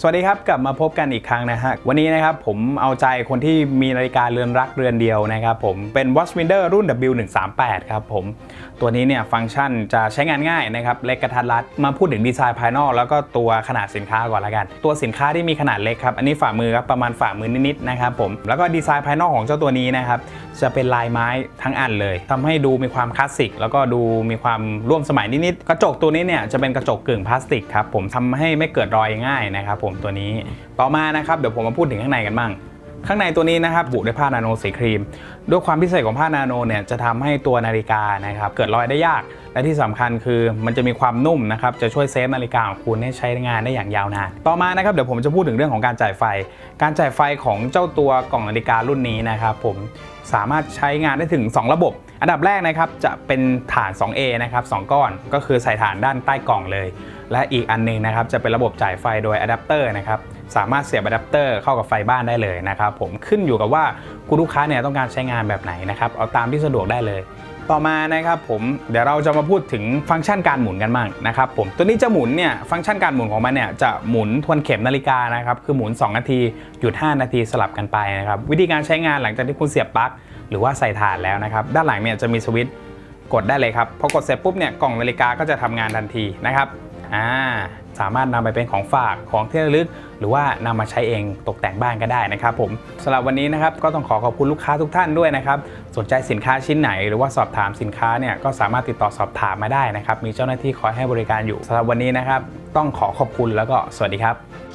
สวัสดีครับ กลับมาพบกันอีกครั้งนะฮะ วันนี้นะครับผมเอาใจคนที่มีนาฬิกาเรือนรักเรือนเดียวนะครับผมเป็น Watchfinder รุ่น W138 ครับผมตัวนี้เนี่ยฟังก์ชันจะใช้งานง่ายนะครับ เล็กกระทัดรัด มาพูดถึงดีไซน์ภายนอก แล้วก็ตัวขนาดสินค้าก่อนละกัน ตัวสินค้าที่มีขนาดเล็กครับ อันนี้ฝ่ามือครับประมาณฝ่ามือนิดๆนะครับผมแล้วก็ดีไซน์ภายนอกของเจ้าตัวนี้นะครับจะเป็นลายไม้ทั้งอันเลยทำให้ดูมีความคลาสสิกแล้วก็ดูมีความร่วมสมัยนิดๆกระจกตัวนี้เนี่ยจะเป็นกระจกกึ่งพลาสติกครับผมทำให้ไม่เกิดรอยง่ายนะครับผมตัวนี้ ต่อมานะครับเดี๋ยวผมมาพูดถึงข้างในกันบ้าง ข้างในตัวนี้นะครับบุด้วยผ้านาโนสีครีม ด้วยความพิเศษของผ้านาโนเนี่ยจะทำให้ตัวนาฬิกานะครับเกิดรอยได้ยาก และที่สำคัญคือมันจะมีความนุ่มนะครับจะช่วยเซฟนาฬิกาของคุณให้ใช้งานได้อย่างยาวนาน ต่อมานะครับเดี๋ยวผมจะพูดถึงเรื่องของการจ่ายไฟ การจ่ายไฟของเจ้าตัวกล่องนาฬิการุ่นนี้นะครับผม สามารถใช้งานได้ถึง 2 ระบบ อันดับแรกนะครับจะเป็นฐาน 2A นะครับ2ก้อนก็คือใส่ฐานด้านใต้กล่องเลย และอีกอันหนึงนะครับจะเป็นระบบจ่ายไฟโดยอะแดปเตอร์นะครับสามารถเสียบอะแดปเตอร์เข้ากับไฟบ้านได้เลยนะครับผมขึ้นอยู่กับว่าคุณลูกค้าเนี่ยต้องการใช้งานแบบไหนนะครับเอาตามที่สะดวกได้เลย ต่อมานะครับผมเดี๋ยวเราจะมาพูดถึงฟังก์ชันการหมุนกันบ้างนะครับผมตัวนี้จะหมุนเนี่ยฟังก์ชันการหมุนของมันเนี่ยจะหมุนทวนเข็มนาฬิกานะครับคือหมุน 2 นาทีหยุด 5 นาทีสลับกันไปนะครับวิธีการใช้งานหลังจากที่คุณเสียบปลั๊กหรือว่าใส่ถ่านแล้วนะครับด้านหลังเนี่ยจะมีสวิตช์กดได้เลยครับพอกดเสร็จปุ๊บเนี่ยกล่องนาฬิกาก็จะทำงานทันทีนะครับอ่า สามารถนำไปเป็นของฝากของที่ระลึก หรือว่านำมาใช้เองตกแต่งบ้านก็ได้นะครับผมสำหรับวันนี้นะครับก็ต้องขอขอบคุณลูกค้าทุกท่านด้วยนะครับสนใจสินค้าชิ้นไหน หรือว่าสอบถามสินค้าเนี่ยก็สามารถติดต่อสอบถามมาได้นะครับมีเจ้าหน้าที่คอยให้บริการอยู่สำหรับวันนี้นะครับต้องขอขอบคุณแล้วก็สวัสดีครับ